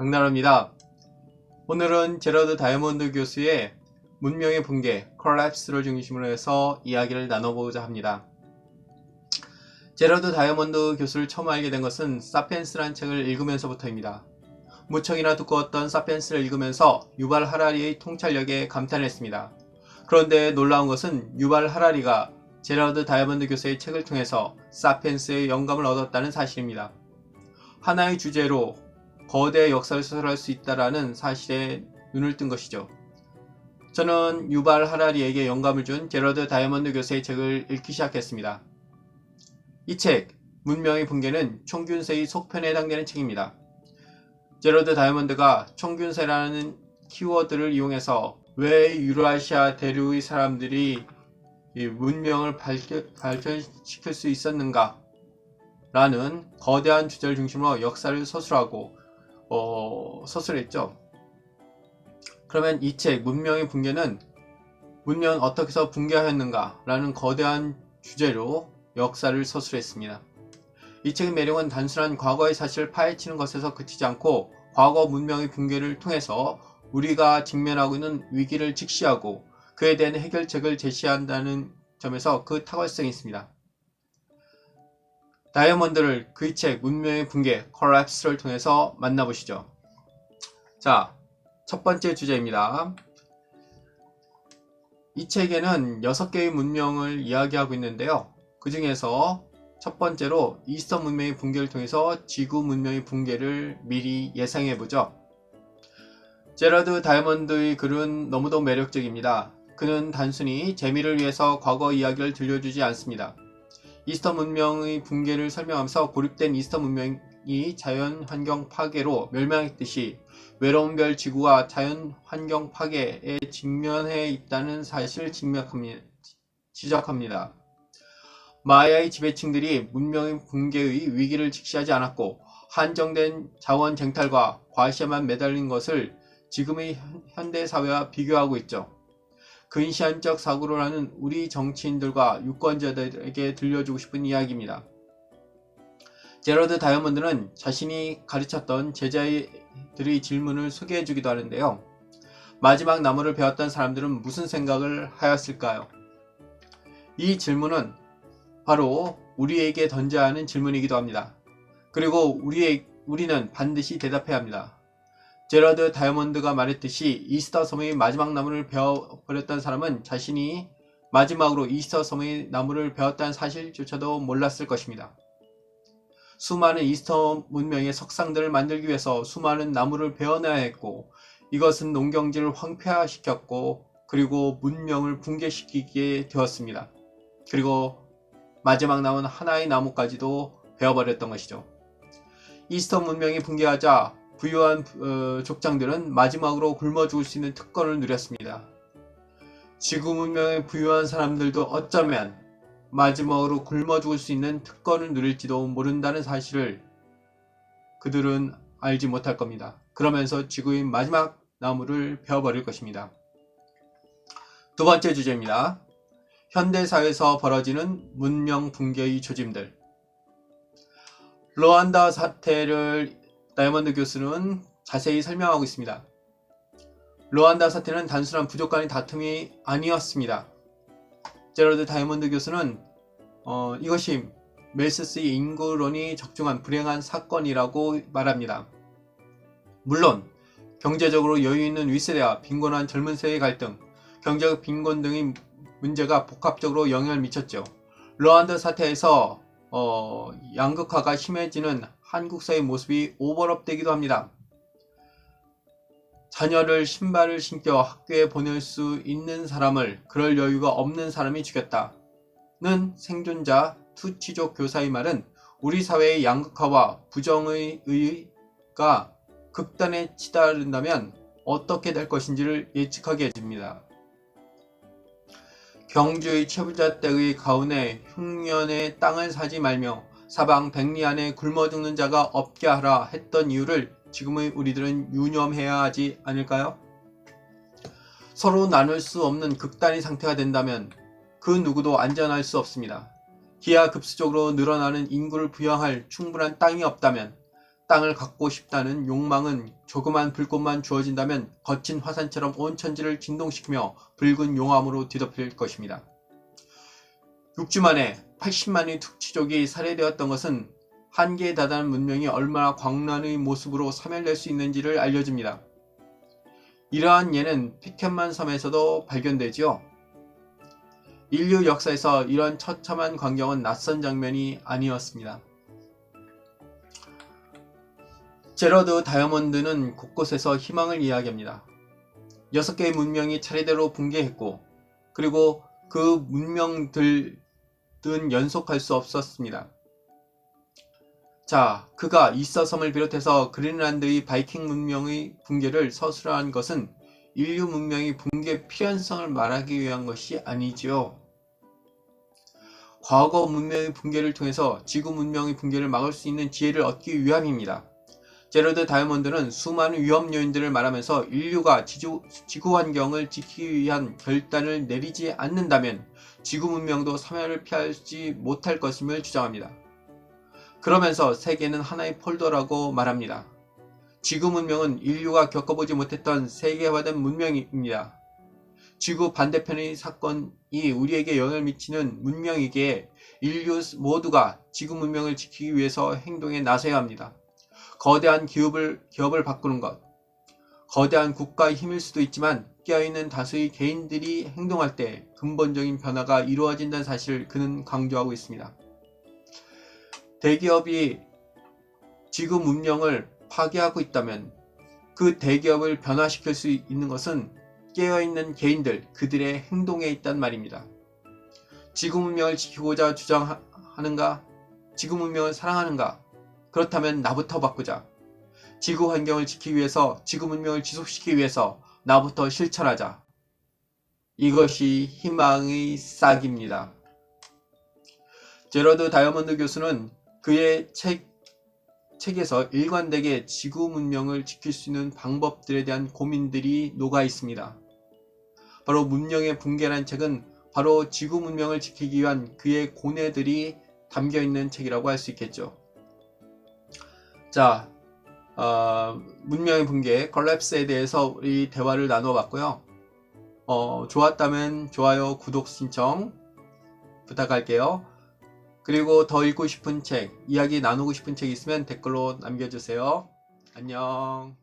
강나라입니다. 오늘은 제러드 다이아몬드 교수의 문명의 붕괴, 컬랩스를 중심으로 해서 이야기를 나눠보고자 합니다. 제러드 다이아몬드 교수를 처음 알게 된 것은 사피엔스라는 책을 읽으면서부터입니다. 무척이나 두꺼웠던 사피엔스를 읽으면서 유발 하라리의 통찰력에 감탄했습니다. 그런데 놀라운 것은 유발 하라리가 제러드 다이아몬드 교수의 책을 통해서 사피엔스의 영감을 얻었다는 사실입니다. 하나의 주제로 거대 역사를 소설할 수 있다라는 사실에 눈을 뜬 것이죠. 저는 유발 하라리에게 영감을 준 제러드 다이아몬드 교수의 책을 읽기 시작했습니다. 이 책, 문명의 붕괴는 총균세의 속편에 해당되는 책입니다. 제러드 다이아몬드가 총균세라는 키워드를 이용해서 왜 유라시아 대륙의 사람들이 문명을 발전시킬 수 있었는가 라는 거대한 주제를 중심으로 역사를 서술하고 어, 서술했죠. 그러면 이 책 문명의 붕괴는 문명은 어떻게 해서 붕괴하였는가 라는 거대한 주제로 역사를 서술했습니다. 이 책의 매력은 단순한 과거의 사실을 파헤치는 것에서 그치지 않고 과거 문명의 붕괴를 통해서 우리가 직면하고 있는 위기를 직시하고 그에 대한 해결책을 제시한다는 점에서 그 탁월성이 있습니다. 다이아몬드를 그의 책 문명의 붕괴 컬랩스를 통해서 만나보시죠. 자, 첫 번째 주제입니다. 이 책에는 6개의 문명을 이야기하고 있는데요. 그 중에서 첫 번째로 이스터 문명의 붕괴를 통해서 지구 문명의 붕괴를 미리 예상해보죠. 제라드 다이아몬드의 글은 너무도 매력적입니다. 그는 단순히 재미를 위해서 과거 이야기를 들려주지 않습니다. 이스터 문명의 붕괴를 설명하면서 고립된 이스터 문명이 자연 환경 파괴로 멸망했듯이 외로운 별 지구가 자연 환경 파괴에 직면해 있다는 사실을 지적합니다. 마야의 지배층들이 문명의 붕괴의 위기를 직시하지 않았고 한정된 자원 쟁탈과 과시에만 매달린 것을 지금의 현대 사회와 비교하고 있죠. 근시안적 사고를 하는 우리 정치인들과 유권자들에게 들려주고 싶은 이야기입니다. 제러드 다이아몬드는 자신이 가르쳤던 제자들의 질문을 소개해 주기도 하는데요. 마지막 나무를 배웠던 사람들은 무슨 생각을 하였을까요? 이 질문은 바로 우리에게 던져야 하는 질문이기도 합니다. 그리고 우리의, 우리는 반드시 대답해야 합니다. 제러드 다이아몬드가 말했듯이 이스터 섬의 마지막 나무를 베어버렸던 사람은 자신이 마지막으로 이스터 섬의 나무를 베었다는 사실조차도 몰랐을 것입니다. 수많은 이스터 문명의 석상들을 만들기 위해서 수많은 나무를 베어내야 했고 이것은 농경지를 황폐화시켰고 그리고 문명을 붕괴시키게 되었습니다. 그리고 마지막 남은 하나의 나무까지도 베어버렸던 것이죠. 이스터 문명이 붕괴하자 부유한 어, 족장들은 마지막으로 굶어 죽을 수 있는 특권을 누렸습니다. 지구 문명의 부유한 사람들도 어쩌면 마지막으로 굶어 죽을 수 있는 특권을 누릴지도 모른다는 사실을 그들은 알지 못할 겁니다. 그러면서 지구의 마지막 나무를 베어버릴 것입니다. 두 번째 주제입니다. 현대사회에서 벌어지는 문명 붕괴의 조짐들. 로안다 사태를 다이아몬드 교수는 자세히 설명하고 있습니다. 로안다 사태는 단순한 부족 간의 다툼이 아니었습니다. 제러드 다이아몬드 교수는 어, 이것이 멜스스의 인구론이 적중한 불행한 사건이라고 말합니다. 물론 경제적으로 여유 있는 윗세대와 빈곤한 젊은 세대의 갈등, 경제적 빈곤 등의 문제가 복합적으로 영향을 미쳤죠. 로안드 사태에서 어, 양극화가 심해지는 한국사의 모습이 오버럽되기도 합니다. 자녀를 신발을 신겨 학교에 보낼 수 있는 사람을 그럴 여유가 없는 사람이 죽였다 는 생존자 투치족 교사의 말은 우리 사회의 양극화와 부정의 의가 극단에 치달은다면 어떻게 될 것인지를 예측하게 해줍니다. 경주의 채부자 댁의 가운에 흉년의 땅을 사지 말며 사방 백리 안에 굶어 죽는 자가 없게 하라 했던 이유를 지금의 우리들은 유념해야 하지 않을까요? 서로 나눌 수 없는 극단의 상태가 된다면 그 누구도 안전할 수 없습니다. 기하급수적으로 늘어나는 인구를 부양할 충분한 땅이 없다면 땅을 갖고 싶다는 욕망은 조그만 불꽃만 주어진다면 거친 화산처럼 온 천지를 진동시키며 붉은 용암으로 뒤덮일 것입니다. 6주 만에 80만의 툭치족이 살해되었던 것은 한계에 다다른 문명이 얼마나 광란의 모습으로 사멸될 수 있는지를 알려줍니다. 이러한 예는 피켄만 섬에서도 발견되지요. 인류 역사에서 이런 처참한 광경은 낯선 장면이 아니었습니다. 제러드 다이아몬드는 곳곳에서 희망을 이야기합니다. 6개의 문명이 차례대로 붕괴했고 그리고 그 문명들은 연속할 수 없었습니다. 자, 그가 이서섬을 비롯해서 그린란드의 바이킹 문명의 붕괴를 서술한 것은 인류 문명의 붕괴 필연성을 말하기 위한 것이 아니지요. 과거 문명의 붕괴를 통해서 지구 문명의 붕괴를 막을 수 있는 지혜를 얻기 위함입니다. 제러드 다이아몬드는 수많은 위험 요인들을 말하면서 인류가 지주, 지구 환경을 지키기 위한 결단을 내리지 않는다면 지구 문명도 사멸을 피하지 못할 것임을 주장합니다. 그러면서 세계는 하나의 폴더라고 말합니다. 지구 문명은 인류가 겪어보지 못했던 세계화된 문명입니다. 지구 반대편의 사건이 우리에게 영향을 미치는 문명이기에 인류 모두가 지구 문명을 지키기 위해서 행동에 나서야 합니다. 거대한 기업을, 기업을 바꾸는 것, 거대한 국가의 힘일 수도 있지만 깨어있는 다수의 개인들이 행동할 때 근본적인 변화가 이루어진다는 사실을 그는 강조하고 있습니다. 대기업이 지구 문명을 파괴하고 있다면 그 대기업을 변화시킬 수 있는 것은 깨어있는 개인들, 그들의 행동에 있단 말입니다. 지구 문명을 지키고자 주장하는가? 지구 문명을 사랑하는가? 그렇다면 나부터 바꾸자. 지구 환경을 지키기 위해서, 지구 문명을 지속시키기 위해서 나부터 실천하자. 이것이 희망의 싹입니다. 제러드 다이아몬드 교수는 그의 책, 책에서 일관되게 지구 문명을 지킬 수 있는 방법들에 대한 고민들이 녹아 있습니다. 바로 문명의 붕괴란 책은 바로 지구 문명을 지키기 위한 그의 고뇌들이 담겨 있는 책이라고 할 수 있겠죠. 자, 어, 문명의 붕괴, 컬랩스에 대해서 우리 대화를 나누어 봤고요. 어, 좋았다면 좋아요, 구독 신청 부탁할게요. 그리고 더 읽고 싶은 책, 이야기 나누고 싶은 책 있으면 댓글로 남겨주세요. 안녕.